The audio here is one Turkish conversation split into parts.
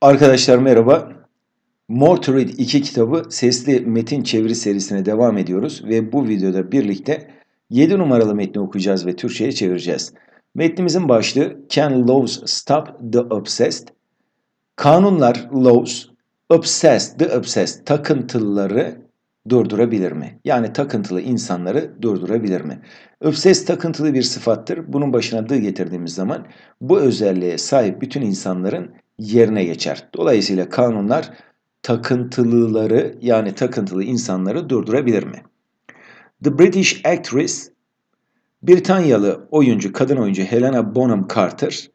Arkadaşlar merhaba. More to Read 2 kitabı sesli metin çeviri serisine devam ediyoruz ve bu videoda birlikte 7 numaralı metni okuyacağız ve Türkçe'ye çevireceğiz. Metnimizin başlığı Can Laws Stop the Obsessed? Kanunlar, laws, obsessed, the obsessed, takıntılıları durdurabilir mi? Yani takıntılı insanları durdurabilir mi? Obsessed takıntılı bir sıfattır. Bunun başına the getirdiğimiz zaman bu özelliğe sahip bütün insanların yerine geçer. Dolayısıyla kanunlar takıntılıları yani takıntılı insanları durdurabilir mi? The British actress Britanyalı oyuncu, kadın oyuncu Helena Bonham Carter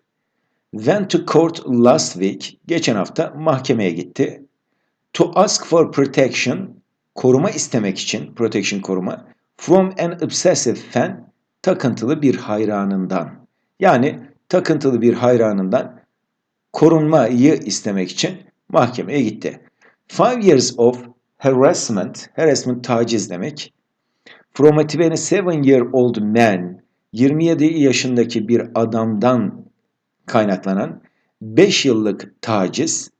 went to court last week, geçen hafta mahkemeye gitti. To ask for protection, koruma istemek için, protection koruma, from an obsessive fan, takıntılı bir hayranından. Yani takıntılı bir hayranından korunmayı istemek için mahkemeye gitti. Five years of harassment, harassment taciz demek. From a 27 year old man, 27 yaşındaki bir adamdan kaynaklanan 5 yıllık taciz.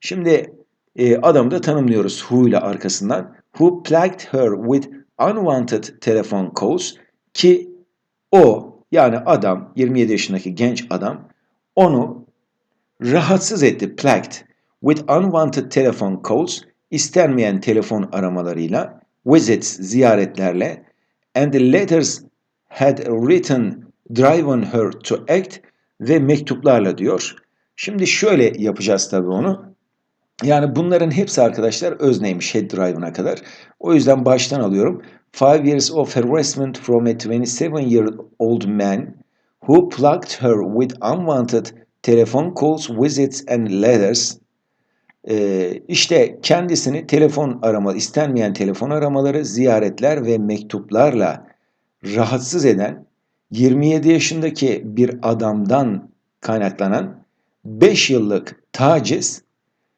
Şimdi e, adamı da tanımlıyoruz who ile arkasından. Who plagued her with unwanted telephone calls ki o yani adam 27 yaşındaki genç adam onu rahatsız etti plagued with unwanted telephone calls istenmeyen telefon aramalarıyla visits ziyaretlerle and the letters had written driven her to act ve mektuplarla diyor. Şimdi şöyle yapacağız tabii onu. Yani bunların hepsi arkadaşlar özneymiş head drive'ına kadar. O yüzden baştan alıyorum. Five years of harassment from a 27 year old man who plugged her with unwanted telephone calls, visits and letters. Ee, işte kendisini telefon arama, istenmeyen telefon aramaları, ziyaretler ve mektuplarla rahatsız eden 27 yaşındaki bir adamdan kaynaklanan 5 yıllık taciz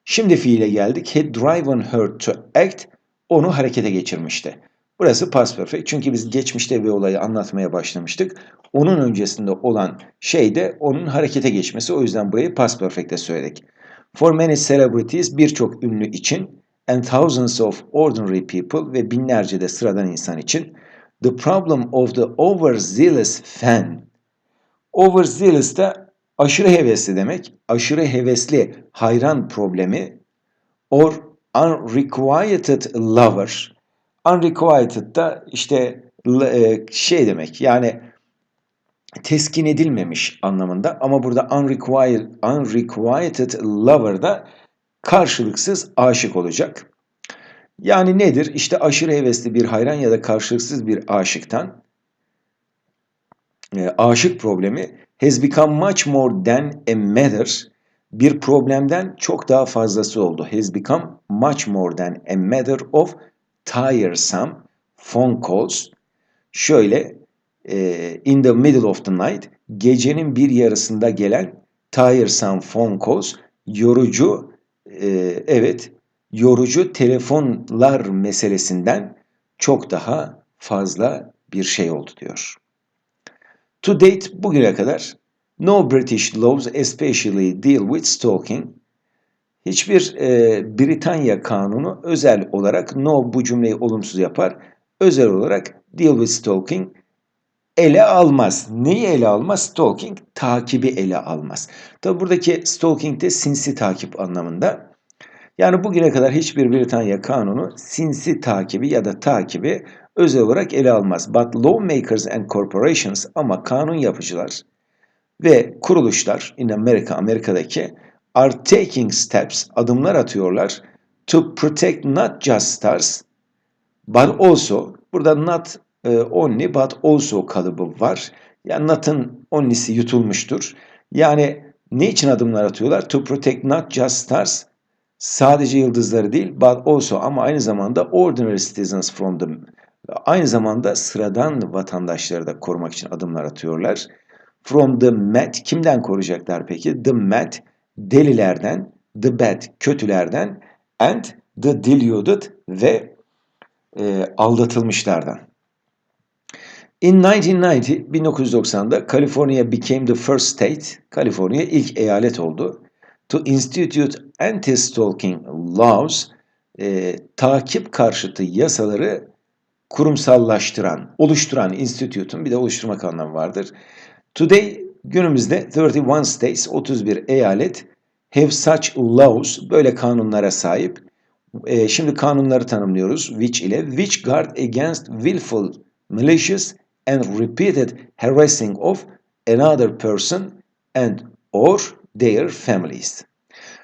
Şimdi fiile geldik. Had driven her to act onu harekete geçirmişti. Burası past perfect çünkü biz geçmişte bir olayı anlatmaya başlamıştık. Onun öncesinde olan şey de onun harekete geçmesi. O yüzden burayı past perfect'te söyledik. For many celebrities birçok ünlü için and thousands of ordinary people ve binlerce de sıradan insan için the problem of the overzealous fan. Overzealous da aşırı hevesli demek. Aşırı hevesli hayran problemi or unrequited lover. Unrequited da işte e, şey demek yani teskin edilmemiş anlamında ama burada unrequited, unrequited lover da karşılıksız aşık olacak. Yani nedir? İşte aşırı hevesli bir hayran ya da karşılıksız bir aşıktan e, aşık problemi has become much more than a matter bir problemden çok daha fazlası oldu. Has become much more than a matter of tiresome phone calls. Şöyle e, in the middle of the night gecenin bir yarısında gelen tiresome phone calls yorucu e, evet yorucu telefonlar meselesinden çok daha fazla bir şey oldu diyor. To date bugüne kadar no British laws especially deal with stalking hiçbir e, Britanya kanunu özel olarak no bu cümleyi olumsuz yapar. Özel olarak deal with stalking ele almaz. Neyi ele almaz? Stalking takibi ele almaz. Tabi buradaki stalking de sinsi takip anlamında. Yani bugüne kadar hiçbir Britanya kanunu sinsi takibi ya da takibi özel olarak ele almaz. But lawmakers and corporations ama kanun yapıcılar ve kuruluşlar in America, Amerika'daki are taking steps, adımlar atıyorlar to protect not just stars but also, burada not e, only but also kalıbı var. Yani not'ın only'si yutulmuştur. Yani ne için adımlar atıyorlar? To protect not just stars, sadece yıldızları değil but also ama aynı zamanda ordinary citizens from the Aynı zamanda sıradan vatandaşları da korumak için adımlar atıyorlar. From the mad, kimden koruyacaklar peki? The mad, delilerden, the bad, kötülerden, and the deluded ve e, aldatılmışlardan. In 1990, 1990'da California became the first state, Kaliforniya ilk eyalet oldu. to institute anti-stalking laws, e, takip karşıtı yasaları kurumsallaştıran, oluşturan, institute'un bir de oluşturmak anlamı vardır. Today, günümüzde 31 states, 31 eyalet have such laws, böyle kanunlara sahip. E, şimdi kanunları tanımlıyoruz which ile which guard against willful, malicious and repeated harassing of another person and or their families.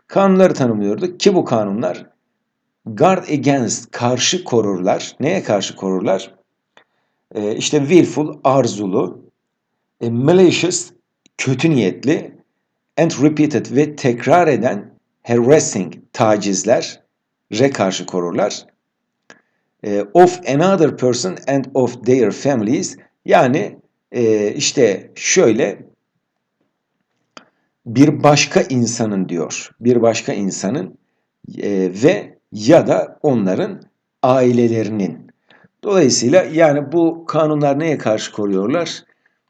Kanunları tanımlıyorduk ki bu kanunlar guard against karşı korurlar. Neye karşı korurlar? Ee, işte willful arzulu, e, malicious kötü niyetli and repeated ve tekrar eden harassing tacizler re karşı korurlar. E, of another person and of their families yani e, işte şöyle bir başka insanın diyor. Bir başka insanın e, ve ya da onların ailelerinin. Dolayısıyla yani bu kanunlar neye karşı koruyorlar?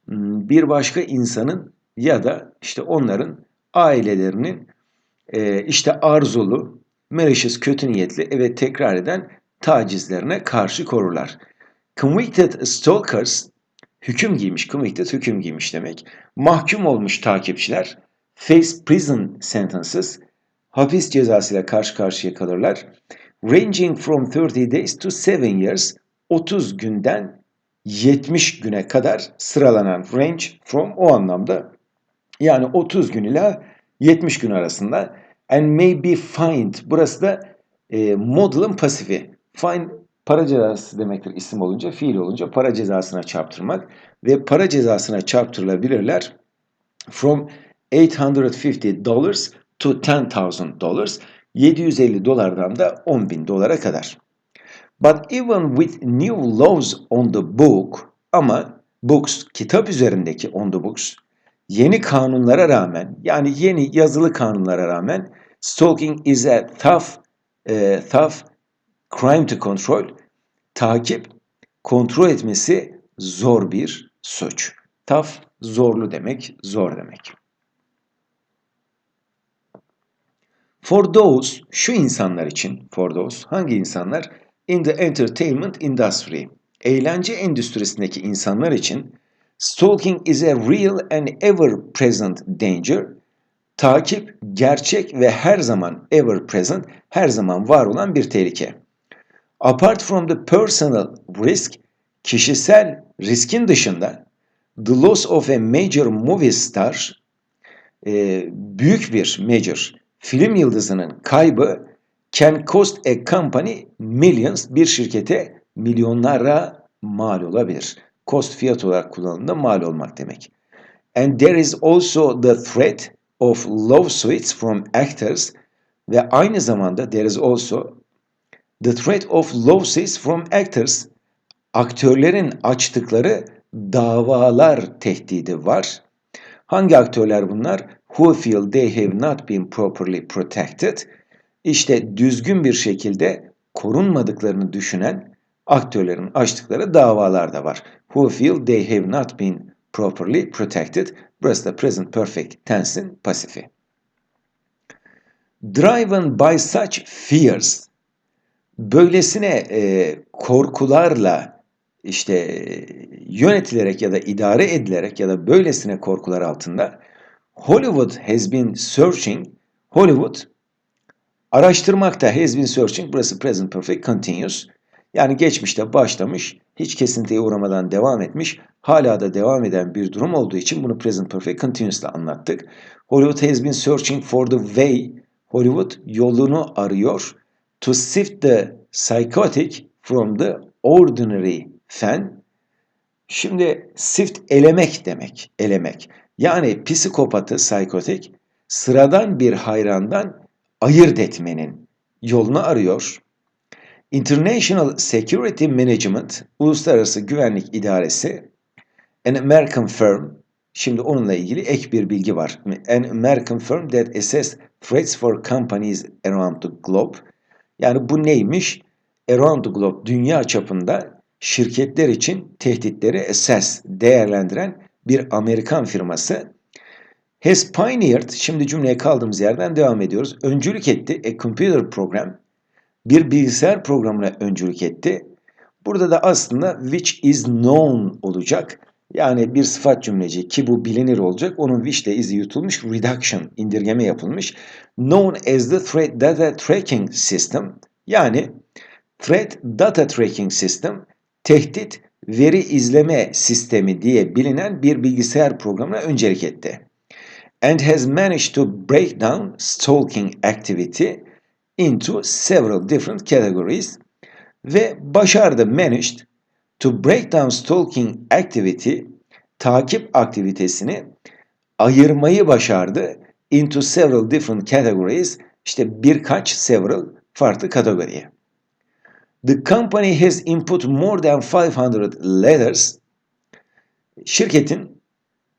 Hmm, bir başka insanın ya da işte onların ailelerinin e, işte arzulu, malicious kötü niyetli ve tekrar eden tacizlerine karşı korurlar. Convicted stalkers hüküm giymiş, convicted hüküm giymiş demek. Mahkum olmuş takipçiler face prison sentences hapis cezasıyla karşı karşıya kalırlar. Ranging from 30 days to 7 years 30 günden 70 güne kadar sıralanan range from o anlamda yani 30 gün ile 70 gün arasında and may be fined burası da e, model'ın pasifi. Fine para cezası demektir isim olunca, fiil olunca para cezasına çarptırmak ve para cezasına çarptırılabilirler from 850 dollars to 10,000 dollars 750 dolardan da 10 bin dolara kadar. But even with new laws on the book ama books kitap üzerindeki on the books yeni kanunlara rağmen yani yeni yazılı kanunlara rağmen stalking is a tough e, tough crime to control takip kontrol etmesi zor bir suç. Tough zorlu demek, zor demek. For those, şu insanlar için, for those, hangi insanlar? In the entertainment industry, eğlence endüstrisindeki insanlar için stalking is a real and ever present danger. Takip gerçek ve her zaman ever present, her zaman var olan bir tehlike. Apart from the personal risk, kişisel riskin dışında the loss of a major movie star, e, büyük bir major film yıldızının kaybı can cost a company millions bir şirkete milyonlara mal olabilir. Cost fiyat olarak kullanıldığında mal olmak demek. And there is also the threat of lawsuits from actors ve aynı zamanda there is also the threat of lawsuits from actors aktörlerin açtıkları davalar tehdidi var. Hangi aktörler bunlar? Who feel they have not been properly protected. İşte düzgün bir şekilde korunmadıklarını düşünen aktörlerin açtıkları davalar da var. Who feel they have not been properly protected. Burası da present perfect tense'in pasifi. Driven by such fears. Böylesine e, korkularla işte yönetilerek ya da idare edilerek ya da böylesine korkular altında Hollywood has been searching Hollywood araştırmakta has been searching burası present perfect continuous yani geçmişte başlamış hiç kesintiye uğramadan devam etmiş hala da devam eden bir durum olduğu için bunu present perfect continuous anlattık. Hollywood has been searching for the way Hollywood yolunu arıyor to sift the psychotic from the ordinary fen. Şimdi sift elemek demek, elemek. Yani psikopatı, psikotik, sıradan bir hayrandan ayırt etmenin yolunu arıyor. International Security Management, Uluslararası Güvenlik İdaresi, an American firm, şimdi onunla ilgili ek bir bilgi var. An American firm that assess threats for companies around the globe. Yani bu neymiş? Around the globe, dünya çapında şirketler için tehditleri esas değerlendiren bir Amerikan firması Has pioneered, şimdi cümleye kaldığımız yerden devam ediyoruz. Öncülük etti. A computer program. Bir bilgisayar programına öncülük etti. Burada da aslında which is known olacak. Yani bir sıfat cümleci ki bu bilinir olacak. Onun which de izi yutulmuş. Reduction, indirgeme yapılmış. Known as the threat data tracking system. Yani threat data tracking system tehdit veri izleme sistemi diye bilinen bir bilgisayar programına öncelik etti. And has managed to break down stalking activity into several different categories ve başardı managed to break down stalking activity takip aktivitesini ayırmayı başardı into several different categories işte birkaç several farklı kategoriye. The company has input more than 500 letters. Şirketin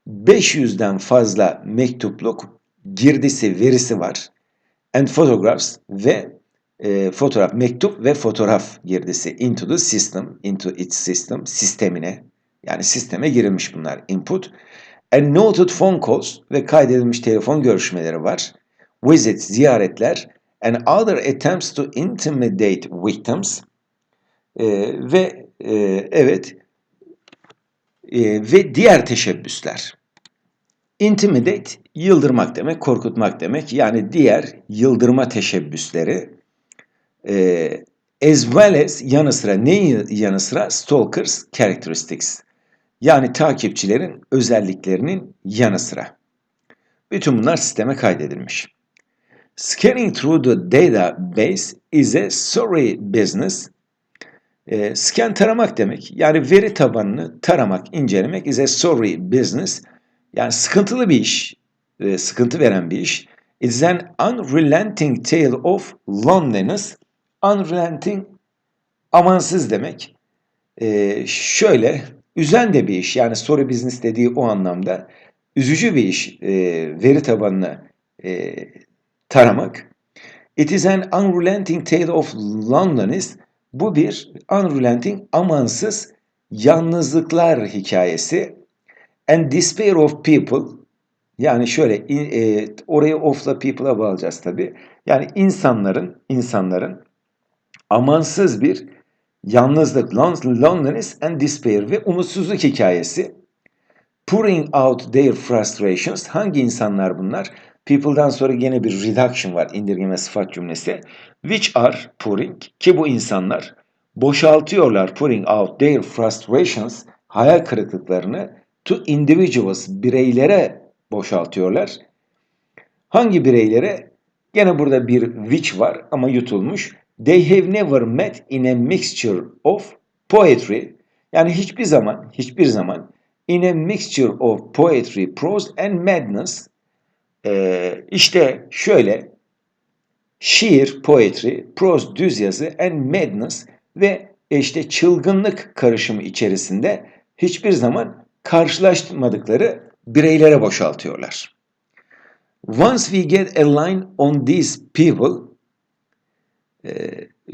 500'den fazla mektupluk girdisi, verisi var. And photographs ve e, fotoğraf, mektup ve fotoğraf girdisi into the system, into its system, sistemine. Yani sisteme girilmiş bunlar input. And noted phone calls ve kaydedilmiş telefon görüşmeleri var. Visits, ziyaretler and other attempts to intimidate victims e, ve e, evet e, ve diğer teşebbüsler. Intimidate, yıldırmak demek, korkutmak demek. Yani diğer yıldırma teşebbüsleri e, as well as yanı sıra neyin yanı sıra stalkers characteristics. Yani takipçilerin özelliklerinin yanı sıra. Bütün bunlar sisteme kaydedilmiş. Scanning through the database is a sorry business. E, scan taramak demek. Yani veri tabanını taramak, incelemek is a sorry business. Yani sıkıntılı bir iş, e, sıkıntı veren bir iş. It's an unrelenting tale of loneliness. Unrelenting, amansız demek. E, şöyle, üzen de bir iş. Yani sorry business dediği o anlamda. Üzücü bir iş e, veri tabanını e, taramak. It is an unrelenting tale of loneliness. Bu bir unrelenting, amansız yalnızlıklar hikayesi. And despair of people. Yani şöyle e, orayı of'la people'a bağlayacağız tabi. Yani insanların, insanların amansız bir yalnızlık, loneliness and despair ve umutsuzluk hikayesi. Pouring out their frustrations. Hangi insanlar bunlar? People'dan sonra gene bir reduction var, indirgeme sıfat cümlesi. Which are pouring ki bu insanlar boşaltıyorlar pouring out their frustrations, hayal kırıklıklarını to individuals, bireylere boşaltıyorlar. Hangi bireylere? Gene burada bir which var ama yutulmuş. They have never met in a mixture of poetry. Yani hiçbir zaman, hiçbir zaman in a mixture of poetry, prose and madness ee, işte şöyle şiir, poetry, prose düz yazı and madness ve işte çılgınlık karışımı içerisinde hiçbir zaman karşılaşmadıkları bireylere boşaltıyorlar. Once we get a line on these people e,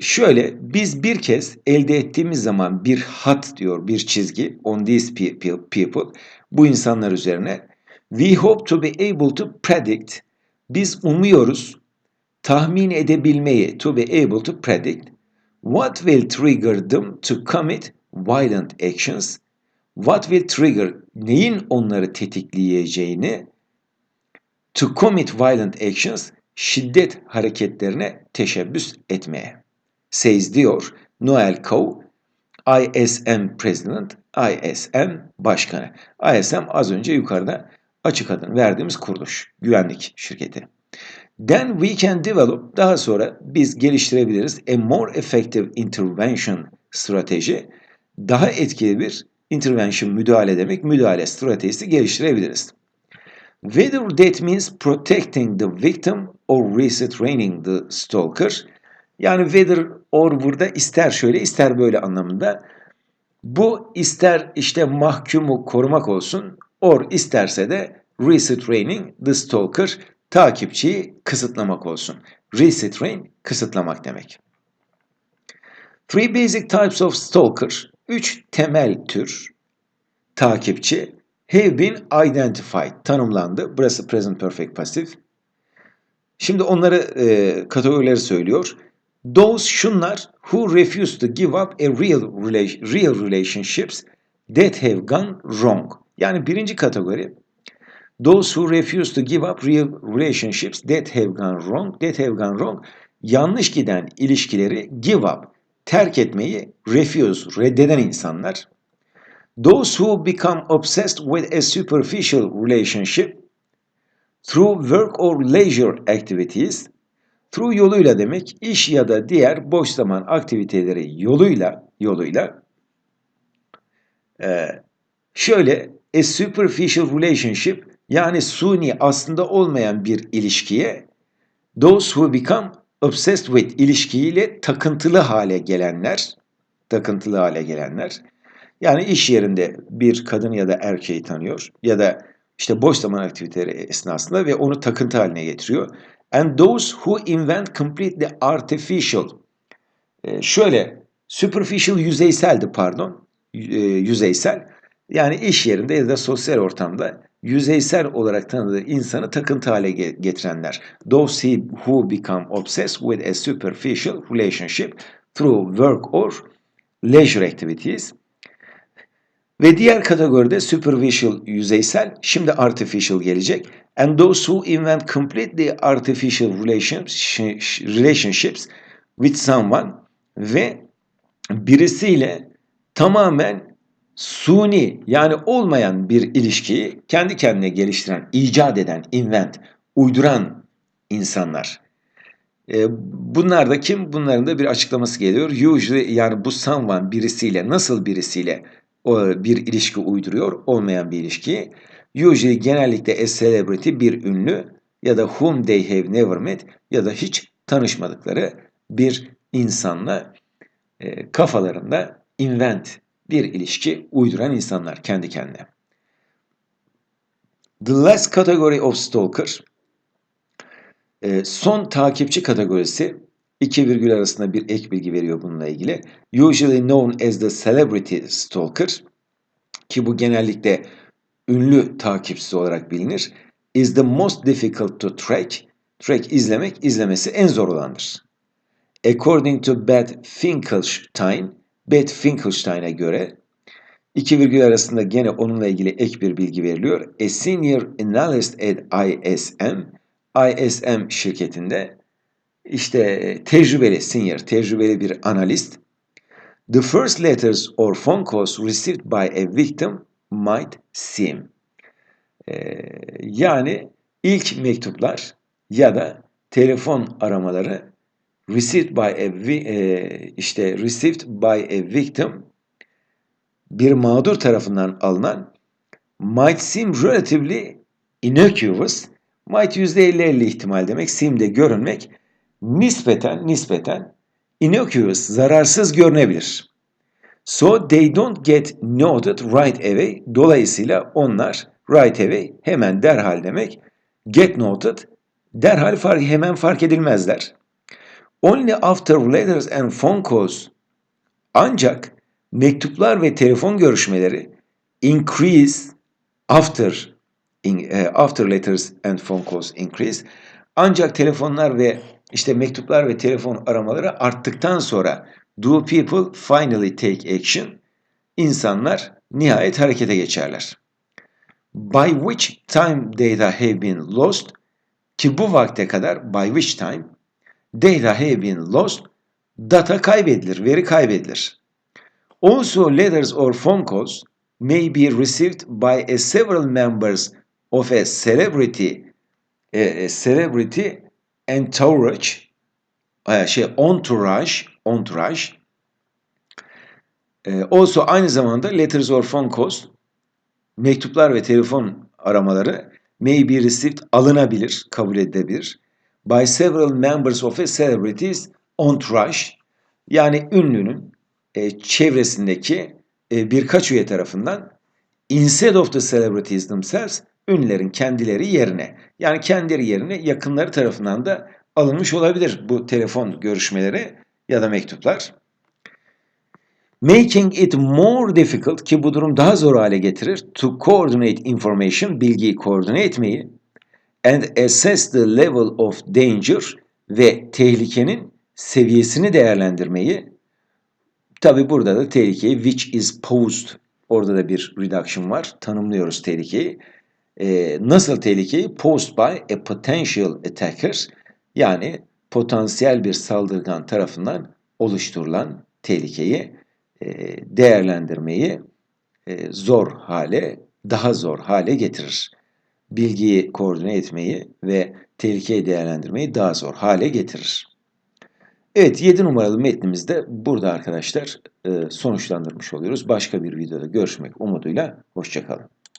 şöyle biz bir kez elde ettiğimiz zaman bir hat diyor bir çizgi on these people bu insanlar üzerine We hope to be able to predict. Biz umuyoruz tahmin edebilmeyi to be able to predict what will trigger them to commit violent actions. What will trigger neyin onları tetikleyeceğini to commit violent actions şiddet hareketlerine teşebbüs etmeye. Says diyor Noel Coe, ISM President, ISM Başkanı. ISM az önce yukarıda açık adını verdiğimiz kuruluş, güvenlik şirketi. Then we can develop, daha sonra biz geliştirebiliriz a more effective intervention strateji, daha etkili bir intervention müdahale demek, müdahale stratejisi geliştirebiliriz. Whether that means protecting the victim or restraining the stalker, yani whether or burada ister şöyle ister böyle anlamında. Bu ister işte mahkumu korumak olsun, or isterse de restraining the stalker takipçiyi kısıtlamak olsun. Restrain kısıtlamak demek. Three basic types of stalker. Üç temel tür takipçi have been identified tanımlandı. Burası present perfect pasif. Şimdi onları e, kategorileri söylüyor. Those şunlar who refuse to give up a real, real relationships that have gone wrong. Yani birinci kategori Those who refuse to give up real relationships that have gone wrong, that have gone wrong, yanlış giden ilişkileri give up, terk etmeyi refuse, reddeden insanlar. Those who become obsessed with a superficial relationship through work or leisure activities, through yoluyla demek iş ya da diğer boş zaman aktiviteleri yoluyla yoluyla e, şöyle a superficial relationship yani suni aslında olmayan bir ilişkiye those who become obsessed with ilişkiyle takıntılı hale gelenler takıntılı hale gelenler yani iş yerinde bir kadın ya da erkeği tanıyor ya da işte boş zaman aktiviteleri esnasında ve onu takıntı haline getiriyor. And those who invent completely artificial. Ee, şöyle, superficial yüzeyseldi pardon, e, yüzeysel. Yani iş yerinde ya da sosyal ortamda yüzeysel olarak tanıdığı insanı takıntı hale getirenler. Those who become obsessed with a superficial relationship through work or leisure activities. Ve diğer kategoride superficial yüzeysel, şimdi artificial gelecek. And those who invent completely artificial relationships with someone ve birisiyle tamamen suni yani olmayan bir ilişkiyi kendi kendine geliştiren, icat eden, invent, uyduran insanlar. E, bunlar da kim? Bunların da bir açıklaması geliyor. Usually yani bu someone birisiyle, nasıl birisiyle bir ilişki uyduruyor, olmayan bir ilişki. Usually genellikle a celebrity bir ünlü ya da whom they have never met ya da hiç tanışmadıkları bir insanla e, kafalarında invent bir ilişki uyduran insanlar kendi kendine. The last category of stalker e, son takipçi kategorisi iki virgül arasında bir ek bilgi veriyor bununla ilgili. Usually known as the celebrity stalker ki bu genellikle ünlü takipçisi olarak bilinir. Is the most difficult to track. Track izlemek, izlemesi en zor olandır. According to Beth Finkelstein, Beth Finkelstein'e göre iki virgül arasında gene onunla ilgili ek bir bilgi veriliyor. A senior analyst at ISM, ISM şirketinde işte e, tecrübeli senior, tecrübeli bir analist. The first letters or phone calls received by a victim might seem. Ee, yani ilk mektuplar ya da telefon aramaları received by a e, işte received by a victim bir mağdur tarafından alınan might seem relatively innocuous might %50-50 ihtimal demek seem de görünmek nispeten nispeten innocuous, zararsız görünebilir. So they don't get noted right away. Dolayısıyla onlar right away hemen derhal demek. Get noted derhal fark, hemen fark edilmezler. Only after letters and phone calls ancak mektuplar ve telefon görüşmeleri increase after in, uh, after letters and phone calls increase ancak telefonlar ve işte mektuplar ve telefon aramaları arttıktan sonra do people finally take action? İnsanlar nihayet harekete geçerler. By which time data have been lost ki bu vakte kadar by which time data have been lost data kaybedilir, veri kaybedilir. Also letters or phone calls may be received by a several members of a celebrity a celebrity entourage e, şey entourage entourage e, also aynı zamanda letters or phone calls mektuplar ve telefon aramaları may be received alınabilir, kabul edilebilir by several members of a celebrity's entourage yani ünlünün e, çevresindeki e, birkaç üye tarafından instead of the celebrities themselves ünlülerin kendileri yerine yani kendileri yerine yakınları tarafından da alınmış olabilir bu telefon görüşmeleri ya da mektuplar. Making it more difficult ki bu durum daha zor hale getirir. To coordinate information, bilgiyi koordine etmeyi. And assess the level of danger ve tehlikenin seviyesini değerlendirmeyi. Tabi burada da tehlikeyi which is posed. Orada da bir reduction var. Tanımlıyoruz tehlikeyi. Ee, nasıl tehlikeyi? Posed by a potential attacker. Yani potansiyel bir saldırgan tarafından oluşturulan tehlikeyi e, değerlendirmeyi e, zor hale, daha zor hale getirir. Bilgiyi koordine etmeyi ve tehlikeyi değerlendirmeyi daha zor hale getirir. Evet 7 numaralı metnimizde burada arkadaşlar e, sonuçlandırmış oluyoruz. Başka bir videoda görüşmek umuduyla. Hoşçakalın.